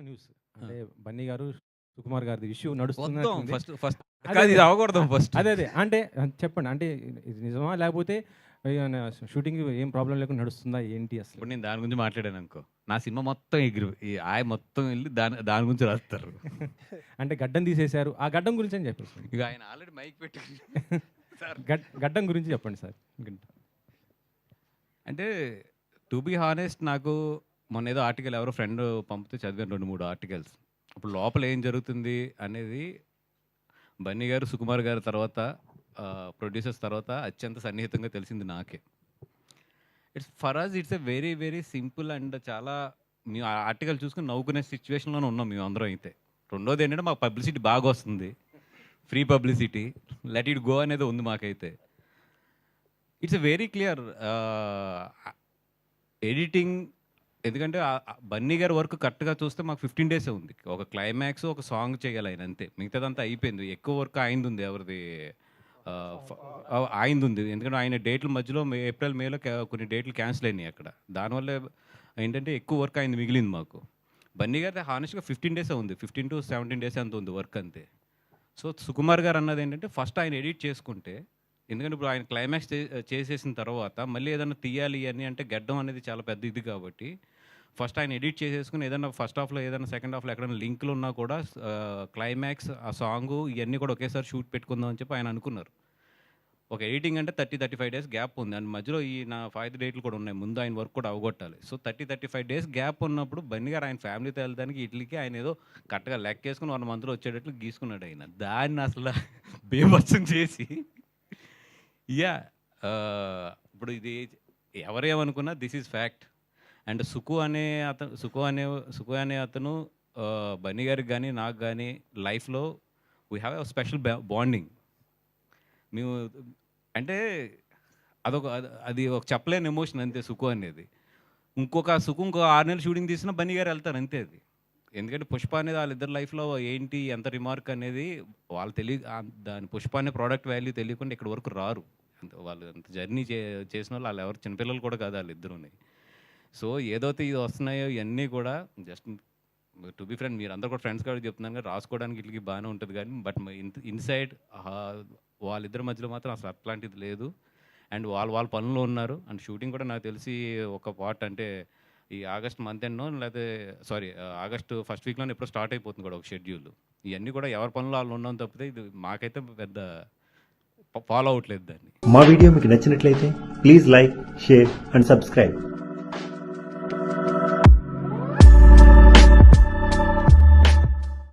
News. అంటే బన్నీ గారు సుకుమార్ గారిది ఇష్యూ నడుస్తుంది ఫస్ట్ ఫస్ట్ ఇది. అవ్వకూడదు ఫస్ట్. అదే అదే. అంటే చెప్పండి. అంటే ఇది నిజమా? లేకపోతే షూటింగ్ ఏం ప్రాబ్లం లేకుండా నడుస్తుందా? ఏంటి అసలు? ఇప్పుడు నేను దాని గురించి మాట్లాడాను అనుకో. నా సినిమా మొత్తం ఎగిరి ఈ ఆయ మొత్తం వెళ్ళి దాని దాని గురించి రాస్తారు. అంటే గడ్డం తీసేశారు. ఆ గడ్డం గురించి అని చెప్పేసి ఇక ఆయన ఆల్రెడీ మైక్ పెట్టి గడ్డం గురించి చెప్పండి సార్. అంటే టు బీ హానెస్ట్ నాకు మొన్న ఏదో ఆర్టికల్ ఎవరో ఫ్రెండ్ పంపితే చదివాను రెండు మూడు ఆర్టికల్స్. ఇప్పుడు లోపల ఏం జరుగుతుంది అనేది బన్నీ గారు సుకుమార్ గారి తర్వాత ప్రొడ్యూసర్స్ తర్వాత అత్యంత సన్నిహితంగా తెలిసింది నాకే. It's for us it's a very very simple and చాలా మేము ఆ ఆర్టికల్ చూసుకుని నవ్వుకునే సిచ్యువేషన్లోనే ఉన్నాం మేము అందరం అయితే. రెండోది ఏంటంటే మాకు పబ్లిసిటీ బాగా వస్తుంది. Free publicity. Let it go అనేది ఉంది మాకైతే. ఇట్స్ వెరీ క్లియర్ ఎడిటింగ్ ఎందుకంటే బన్నీ గారి వర్క్ కరెక్ట్గా చూస్తే మాకు ఫిఫ్టీన్ డేసే ఉంది. ఒక క్లైమాక్స్ ఒక సాంగ్ చేయాలి ఆయన అంతే. మిగతాదంతా అయిపోయింది. ఎక్కువ వర్క్ అయింది ఉంది ఎవరిది అయింది ఉంది ఎందుకంటే ఆయన డేట్ల మధ్యలో మే ఏప్రిల్ మేలో కొన్ని డేట్లు క్యాన్సిల్ అయినాయి అక్కడ. దానివల్ల ఏంటంటే ఎక్కువ వర్క్ అయింది మిగిలింది మాకు. బన్నీ గారి హానెస్ట్గా ఫిఫ్టీన్ డేసే ఉంది. ఫిఫ్టీన్ టు సెవెంటీన్ డేస్ అంత ఉంది వర్క్ అంతే. సో సుకుమార్ గారు అన్నది ఏంటంటే ఫస్ట్ ఆయన ఎడిట్ చేసుకుంటే ఎందుకంటే ఇప్పుడు ఆయన క్లైమాక్స్ చేసేసిన తర్వాత మళ్ళీ ఏదైనా తీయాలి అని అంటే గడ్డం అనేది చాలా పెద్ద ఇది కాబట్టి ఫస్ట్ ఆయన ఎడిట్ చేసేసుకుని ఏదైనా ఫస్ట్ హాఫ్లో ఏదైనా సెకండ్ హాఫ్లో ఎక్కడైనా లింక్లు ఉన్నా కూడా క్లైమాక్స్ ఆ సాంగ్ ఇవన్నీ కూడా ఒకేసారి షూట్ పెట్టుకుందాం అని చెప్పి ఆయన అనుకున్నారు. ఒక ఎడిటింగ్ అంటే thirty thirty five days gap ఉంది. అండ్ మధ్యలో ఈ నా ఫైవ్ డేట్లు కూడా ఉన్నాయి. ముందు ఆయన వర్క్ కూడా అవగొట్టాలి. So thirty thirty five days gap ఉన్నప్పుడు బన్నీ గారు ఆయన ఫ్యామిలీతో వెళ్ళడానికి ఇట్లకి ఆయన ఏదో కరెక్ట్గా లెక్కేసుకుని వన్ మంత్లో వచ్చేటట్లు గీసుకున్నాడు ఆయన. దాన్ని అసలు బేభత్సం చేసి యా ఇప్పుడు ఇది ఎవరేమనుకున్నా this is fact. And Suku అనే అతను సుకు అనే సుకు అనే అతను బన్నీ గారికి కానీ నాకు కానీ లైఫ్లో we have a special bonding మేము అంటే అదొక అది- అది ఒక చెప్పలేని ఎమోషన్ అంతే సుకు అనేది. ఇంకొక సుకు ఇంకో ఆరు నెలలు షూటింగ్ తీసినా బన్నీ గారు వెళ్తారు అంతే అది. ఎందుకంటే పుష్ప అనేది వాళ్ళిద్దరు లైఫ్లో ఏంటి ఎంత రిమార్క్ అనేది వాళ్ళు తెలియ దాని పుష్ప అనే ప్రోడక్ట్ వాల్యూ తెలియకుండా ఇక్కడ వరకు రారు. అంత వాళ్ళు అంత జర్నీ చే చేసిన వాళ్ళు వాళ్ళు ఎవరు చిన్నపిల్లలు కూడా కాదు వాళ్ళిద్దరుని. సో ఏదైతే ఇది వస్తున్నాయో ఇవన్నీ కూడా జస్ట్ టు బి ఫ్రెండ్ మీరు అందరు కూడా ఫ్రెండ్స్ కాబట్టి చెప్తున్నాను కానీ రాసుకోవడానికి వీటికి బాగానే ఉంటుంది కానీ బట్ ఇన్సైడ్ వాళ్ళిద్దరి మధ్యలో మాత్రం అసలు అట్లాంటిది లేదు. అండ్ వాళ్ళు వాళ్ళ పనుల్లో ఉన్నారు. అండ్ షూటింగ్ కూడా నాకు తెలిసి ఒక పార్ట్ అంటే ఈ ఆగస్ట్ మంత్ ఎండ్నో లేకపోతే సారీ ఆగస్ట్ ఫస్ట్ వీక్లోనే ఎప్పుడో స్టార్ట్ అయిపోతుంది కూడా ఒక షెడ్యూల్ ఇవన్నీ కూడా ఎవరి పనులు వాళ్ళు ఉన్నాం తప్పితే ఇది మాకైతే పెద్ద ఫాలో అవట్లేదు దాన్ని. మా వీడియో మీకు నచ్చినట్లయితే please like share and subscribe